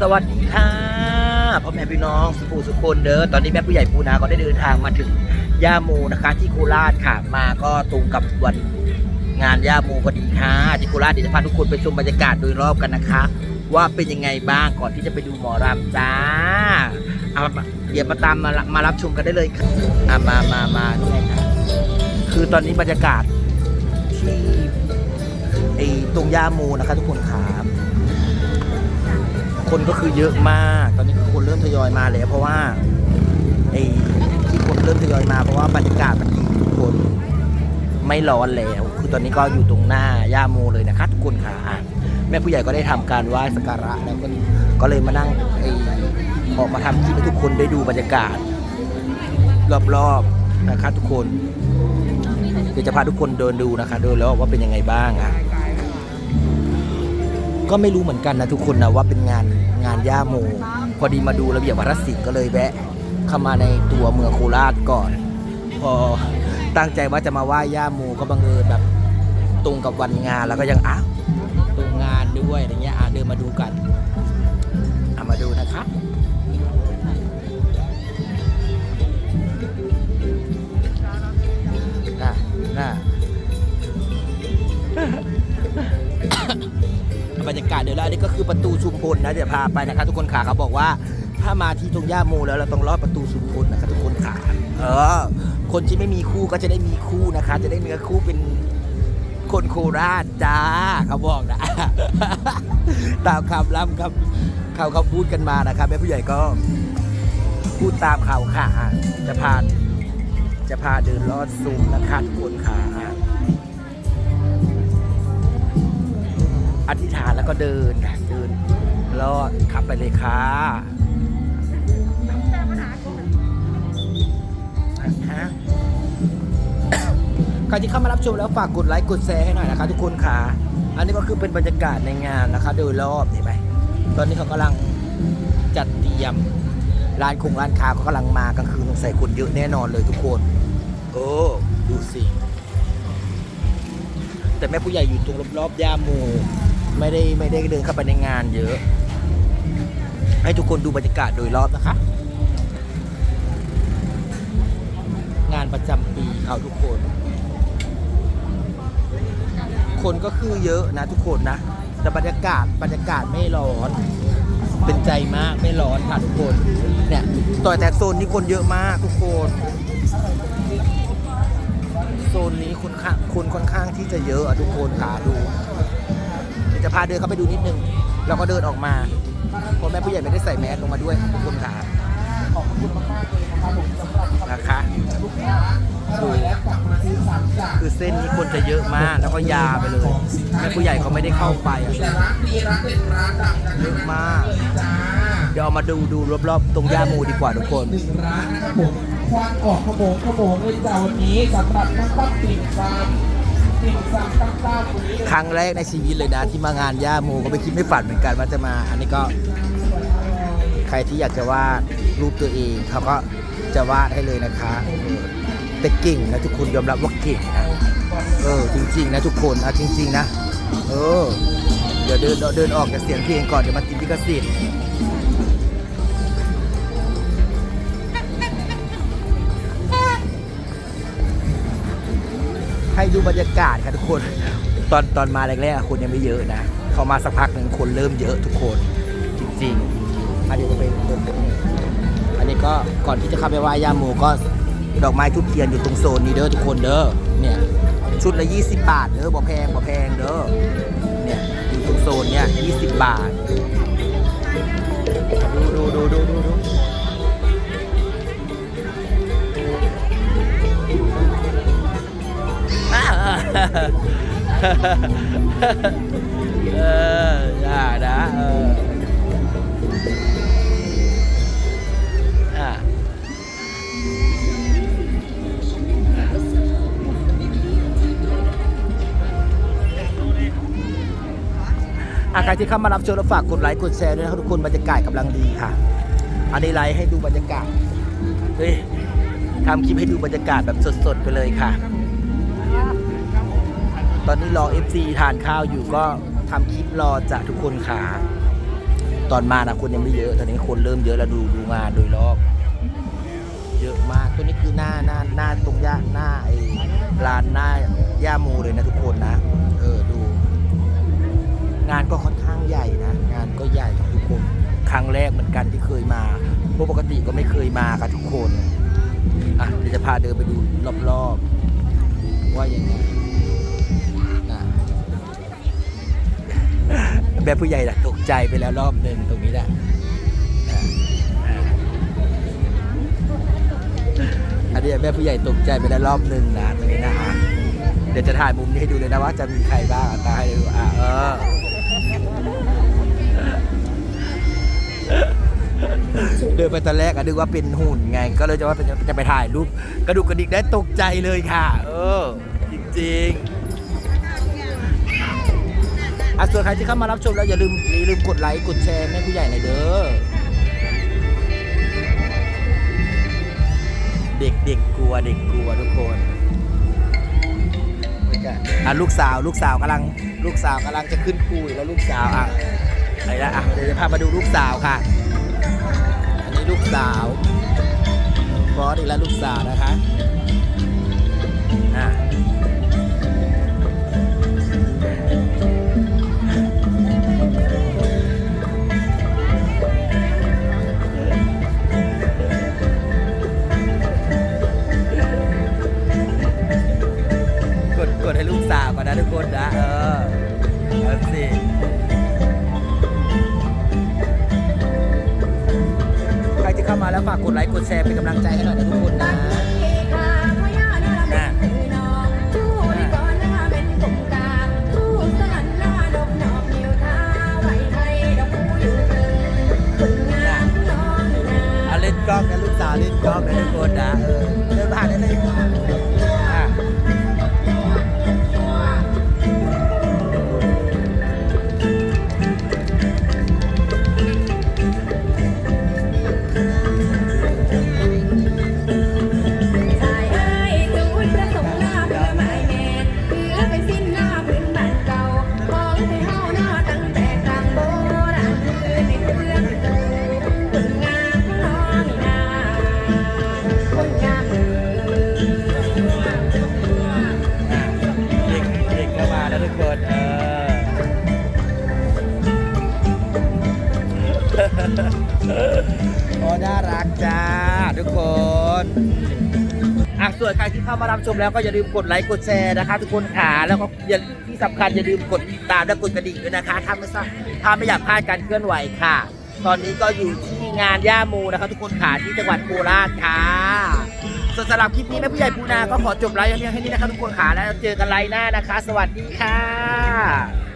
สวัสดีค่ะพ่อแม่พี่น้องสุภูสุคนเด้อตอนนี้แม่ผู้ใหญ่ปูนาก็ได้เดินทางมาถึงย่าโมนะคะที่โคราชค่ะมาก็ตรงกับวันงานย่าโมพอดีค่ะที่โคราชเดี๋ยวจะพาทุกคนไปชมบรรยากาศโดยรอบกันนะคะ ว่าเป็นยังไงบ้างก่อนที่จะไปดูหมอรำจ้าเอาเดี๋ยวมาตามมามารับชมกันได้เลยค่ะอะมามามานี่ไงคะคือตอนนี้บรรยากาศที่ไอตรงย่าโมนะคะ ทุกคนครับ คนก็คือเยอะมาก ตอนนี้คนเริ่มทยอยมาแล้วเพราะว่าไอ้ที่คนเริ่มทยอยมาเพราะว่าบรรยากาศมันดีทุกคนไม่ร้อนแล้ว คือตอนนี้ก็อยู่ตรงหน้าย่าโมเลยนะคะทุกคนค่ะแม่ผู้ใหญ่ก็ได้ทำการไหว้สักการะแล้วก็ก็เลยมานั่งไอ้ออกมาทำคลิปให้ทุกคนได้ดูบรรยากาศ รอบๆนะคะทุกคนเดี๋ยวจะพาทุกคนเดินดูนะคะเดินแล้วว่าเป็นยังไงบ้างอะ ก็ไม่รู้เหมือนกันนะทุกคนนะว่าเป็นงานงานย่าโม พอดีมาดูระเบียบวัฒนศิลป์ก็เลยแวะเข้ามาในตัวเมืองโคราชก่อน พอตั้งใจว่าจะมาไหว้ย่าโมก็บังเอิญแบบตรงกับวันงานแล้วก็ยังอ้าวตรงงานด้วยอะไรเงี้ยอะเดินมาดูกันอะมาดู ประตูชุมพลนะเดี๋ยวพาไปนะคะทุกคนขาเขาบอกว่า ถ้ามาที่ตรงย่าโมแล้วเราต้องลอดประตูชุมพลนะคะทุกคนขาเออ คนที่ไม่มีคู่ก็จะได้มีคู่นะคะ จะได้เนื้อคู่เป็นคนโคราชจ้าเขาบอกนะ ตามคำล่ำครับเขาเขาพูดกันมานะครับแม่ผู้ใหญ่ก็พูดตามข่าวค่ะ จะพาจะพาเดินลอดซุ้มนะคะทุกคนขา อธิษฐานแล้วก็เดินค่ะเดินลอดขับไปเลยค่ะฮะใครที่เข้ามารับชมแล้วฝากกดไลค์กดแชร์ให้หน่อยนะคะทุกคนค่ะ อันนี้ก็คือเป็นบรรยากาศในงานนะคะโดยรอบเห็นไหมตอนนี้เขากำลังจัดเตรียมร้านคงร้านค้าเขากำลังมากลางคืนสงสัยคนเยอะแน่นอนเลยทุกคน โอ้ดูสิแต่แม่ผู้ใหญ่อยู่ตรงรอบๆย่าโม ไม่ได้ไม่ได้เดินเข้าไปในงานเยอะ ให้ทุกคนดูบรรยากาศโดยรอบนะคะ งานประจำปีเขาทุกคน คนก็คือเยอะนะทุกคนนะ แต่บรรยากาศบรรยากาศไม่ร้อนเป็นใจมากไม่ร้อนค่ะทุกคน เนี่ยต่อแต่โซนนี้คนเยอะมากทุกคนโซนนี้คนค่อนข้างที่จะเยอะอะทุกคนขาดู ดี๋ยวจะพาเดินเข้าไปดูนิดนึงแล้วก็เดินออกมาพราแม่ผู้ใหญ่ไม่ได้ใส่แมสลงมาด้วยทุกคนขาขอบคุณมากๆเลยนะครับผมสำหรับนะคะดูคือเส้นนี้คนจะเยอะมากแล้วก็ยาไปเลยแม่ผู้ใหญ่เขาไม่ได้เข้าไปอะร้านดีร้าเด็ดร้านดังจากเยอะมาก เดี๋ยวเอามาดูดูรอบๆ ตรงย่าโมดีกว่าทุกคนหนึ่งร้านนะครับผมควันออกขโมงขโมงเลยจ้าวันนี้สำหรับนักปั้นติ่งซำติ่งซำตั้งต้าวัน ครั้งแรกในชีวิตเลยนะ ที่มางานย่าโมก็ไม่คิดไม่ฝันเหมือนกันว่าจะมา อันนี้ก็ใครที่อยากจะวาดรูปตัวเองเขาก็จะวาดให้เลยนะคะแต่เก่งนะทุกคนยอมรับว่าเก่งนะเออจริง ๆ นะทุกคนเอาจริง ๆ นะ เออ เดี๋ยวเดินเดินออกจากเสียงเพลงก่อนเดี๋ยวมันติดลิขสิทธิ์ ให้ดูบรรยากาศค่ะทุกคน ตอนตอนมาแรกๆคนยังไม่เยอะนะเขามาสักพักหนึ่งคนเริ่มเยอะทุกคน จริงๆอันนี้จะเป็นอันนี้ก็ก่อนที่จะเข้าไปไหว้ย่าโมก็ดอกไม้ทุบเทียนอยู่ตรงโซนนี้เด้อทุกคนเด้อเนี่ยชุดละ 20 บาทเด้อบ่แพงบ่แพงเด้อเนี่ยอยู่ตรงโซนเนี่ย20 บาท ดูดูดูดูดู เอออย่านะเอออะอาการที่เข้ามารับชมแล้วฝากกดไลค์กดแชร์ด้วยนะครับทุกคนบรรยากาศกำลังดีค่ะ อันนี้ไลค์ให้ดูบรรยากาศเฮ้ยทำคลิปให้ดูบรรยากาศแบบสดๆไปเลยค่ะ ตอนนี้รอ FC ทานข้าวอยู่ก็ทำคลิปรอจากทุกคนค่ะตอนมานะคนยังไม่เยอะ ตอนนี้คนเริ่มเยอะแล้วดูดูงานโดยรอบ เยอะมากตัวนี้คือหน้าหน้าหน้าตรงย่าหน้าไอ้ลานหน้าย่าโมเลยนะทุกคนนะ เออดู งานก็ค่อนข้างใหญ่นะ งานก็ใหญ่ทุกคน ครั้งแรกเหมือนกันที่เคยมาเพราะปกติก็ไม่เคยมาครับทุกคน อะเดี๋ยวจะพาเดินไปดูรอบๆว่าอยังไง แบบผู้ใหญ่ละตกใจไปแล้วรอบหนึ่งตรงนี้แหละอันนี้แม่ผู้ใหญ่ตกใจไปแล้วรอบหนึ่งนะตรงนี้นะอะเดี๋ยวจะถ่ายมุมนี้ให้ดูเลยนะว่าจะมีใครบ้างตาให้ดูอะเออเดินไปตอนแรกอะนึกว่าเป็นหุ่นไง ก็เลยจะว่าจะไปถ่ายรูปกระดูกกระดิกได้ตกใจเลยค่ะ เออ จริงๆ อะส่วนใครที่เข้ามารับชมแล้วอย่าลืมอย่าลืมกดไลค์กดแชร์แม่ผู้ใหญ่หน่อยเด้อ เด็กเด็กกลัวเด็กกลัวทุกคนอะลูกสาวลูกสาวกำลังลูกสาวกำลังจะขึ้นคุยแล้วลูกสาวอะอะไรนะอะเดี๋ยวจะพามาดูลูกสาวค่ะ อันนี้ลูกสาวฟอสอีกแล้วลูกสาวนะคะ ออเอาสิใครที่เข้ามาแล้วฝากกดไลค์กดแชร์เป็นกำลังใจให้หน่อยนะทุกคนนะเอาเล่นกล้องนะลูกสาวเล่นกล้องนะทุกคนนะเออเดินผ่านได้เลย น่ารักจ้าทุกคนอะส่วนใครที่เข้ามารับชมแล้วก็อย่าลืมกดไลค์กดแชร์นะคะ ทุกคนขาแล้วก็อย่าที่สำคัญอย่าลืมกดติดตามและกดกระดิ่งด้วยนะคะ ถ้าไม่ทราบถ้าไม่อยากพลาดการเคลื่อนไหวค่ะ ตอนนี้ก็อยู่ที่งานย่าโมนะคะทุกคนขาที่จังหวัดโคราชค่ะส่วนสำหรับคลิปนี้แม่ผู้ใหญ่ปูนาก็ขอจบไลฟ์เพียงแค่นี้นะคะทุกคนขาแล้วเจอกันไลฟ์หน้านะคะ สวัสดีค่ะ